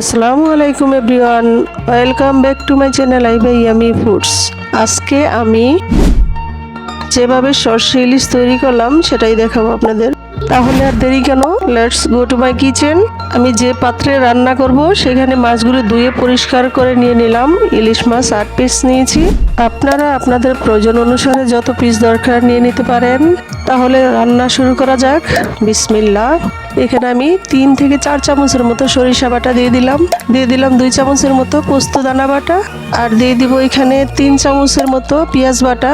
আসসালামু আলাইকুম everyone, welcome back to my channel I by yummy foods. আজকে আমি যেভাবে সর্ষে ইলিশ তৈরি করলাম, সেটাই দেখাবো আপনাদের। তাহলে আর দেরি কেন? Let's go to my kitchen আমি যে পাত্রে রান্না করব, সেখানে মাছগুলো ধুয়ে পরিষ্কার করে নিয়ে নিলাম। ইলিশ মাছ আট পিস নিয়েছি। আপনারা আপনাদের প্রয়োজন অনুসারে যত পিস দরকার নিয়ে নিতে পারেন। তাহলে রান্না শুরু করা যাক। বিসমিল্লা এখানে আমি তিন থেকে চার চামচের মতো সরিষা বাটা দিয়ে দিলাম। দিয়ে দিলাম দুই চামচের মতো পোস্ত দানা বাটা। আর দিয়ে দিব এখানে তিন চামচের মতো পেঁয়াজ বাটা।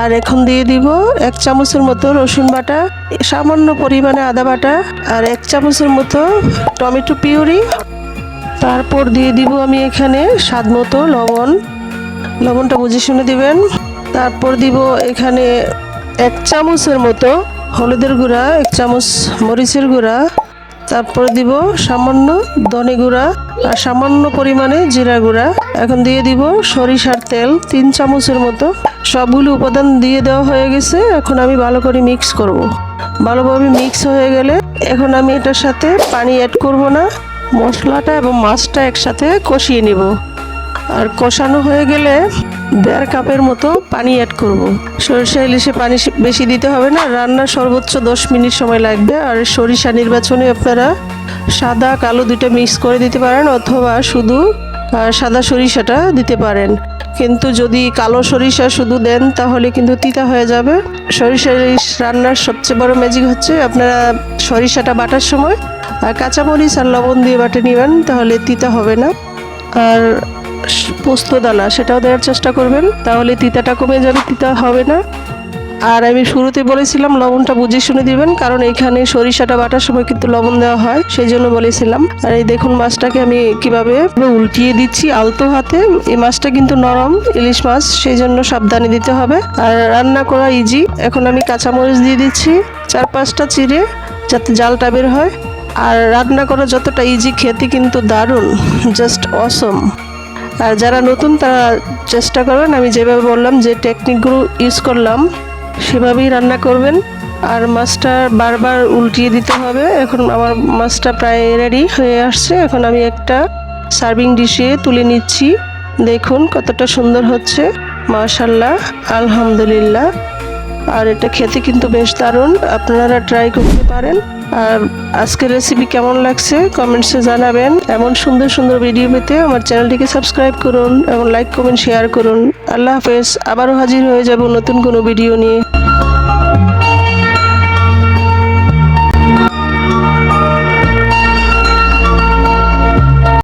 আর এখন দিয়ে দিব এক চামচের মতো রসুন বাটা, সামান্য পরিমাণে আদা বাটা আর এক চামচের মতো টমেটো পিউরি। তারপর দিয়ে দিব আমি এখানে স্বাদ মতো লবণ। লবণটা বুঝে শুনে দিবেন। তারপর দিব এখানে এক চামচের মতো হলুদের গুঁড়া, এক চামচ মরিচের গুঁড়া। তারপর দিব সামান্য ধনে গুঁড়া আর সামান্য পরিমাণে জিরা গুঁড়া। এখন দিয়ে দিব সরিষার তেল, তিন চামচের মতো সবগুলো উপাদান দিয়ে দেওয়া হয়ে গেছে। এখন আমি ভালো করে মিক্স করব। ভালোভাবে মিক্স হয়ে গেলে এখন আমি এটার সাথে পানি অ্যাড করব না। মশলাটা এবং মাছটা একসাথে কষিয়ে নিব। আর কষানো হয়ে গেলে দেড় কাপের মতো পানি অ্যাড করব। সরিষা ইলিশে পানি বেশি দিতে হবে না। রান্নার সর্বোচ্চ দশ মিনিট সময় লাগবে। আর সরিষা নির্বাচনে আপনারা সাদা কালো দুইটা মিক্স করে দিতে পারেন অথবা শুধু সাদা সরিষাটা দিতে পারেন। কিন্তু যদি কালো সরিষা শুধু দেন, তাহলে কিন্তু তিতা হয়ে যাবে। সরিষা রান্নার সবচেয়ে বড় ম্যাজিক হচ্ছে আপনারা সরিষাটা বাটার সময় আর কাঁচামরিচ আর লবণ দিয়ে বাটে নেবেন, তাহলে তিতা হবে না। আর পোস্ত দানা, সেটাও দেওয়ার চেষ্টা করবেন, তাহলে তিতাটা কমে যাবে, তিতা হবে না। আর আমি শুরুতে বলেছিলাম, লবণটা বুঝে শুনে দিবেন, কারণ এখানে সরিষাটা বাটার সময় কিন্তু লবণ দেওয়া হয় সেই জন্য বলেছিলাম। আর এই দেখুন মাছটাকে আমি কীভাবে উল্টিয়ে দিচ্ছি আলতো হাতে। এই মাছটা কিন্তু নরম, ইলিশ মাছ সেই জন্য সাবধানে দিতে হবে। আর রান্না করা ইজি এখন আমি কাঁচামরিচ দিয়ে দিচ্ছি, চার পাঁচটা চিড়ে, যাতে জালটা বের হয়। আর রান্না করা যতটা ইজি খেতে কিন্তু দারুণ জাস্ট অসম আর যারা নতুন, তারা চেষ্টা করবেন। আমি যেভাবে বললাম, যে টেকনিকগুলো ইউজ করলাম সেভাবেই রান্না করবেন। আর মাছটা বারবার উল্টিয়ে দিতে হবে। এখন আমার মাছটা প্রায় রেডি হয়ে আসছে। এখন আমি একটা সার্ভিং ডিশে তুলে নিচ্ছি। দেখুন কতটা সুন্দর হচ্ছে। মাশাল্লাহ আলহামদুলিল্লাহ। আর এটা খেতে কিন্তু বেশ দারুণ। আপনারা ট্রাই করতে পারেন। আর আজকের রেসিপি কেমন লাগছে কমেন্টসে জানাবেন। এমন সুন্দর সুন্দর ভিডিও পেতে আমার চ্যানেলটিকে সাবস্ক্রাইব করুন এবং লাইক কমেন্ট শেয়ার করুন। আল্লাহ হাফেজ। আবারও হাজির হয়ে যাব নতুন কোনো ভিডিও নিয়ে।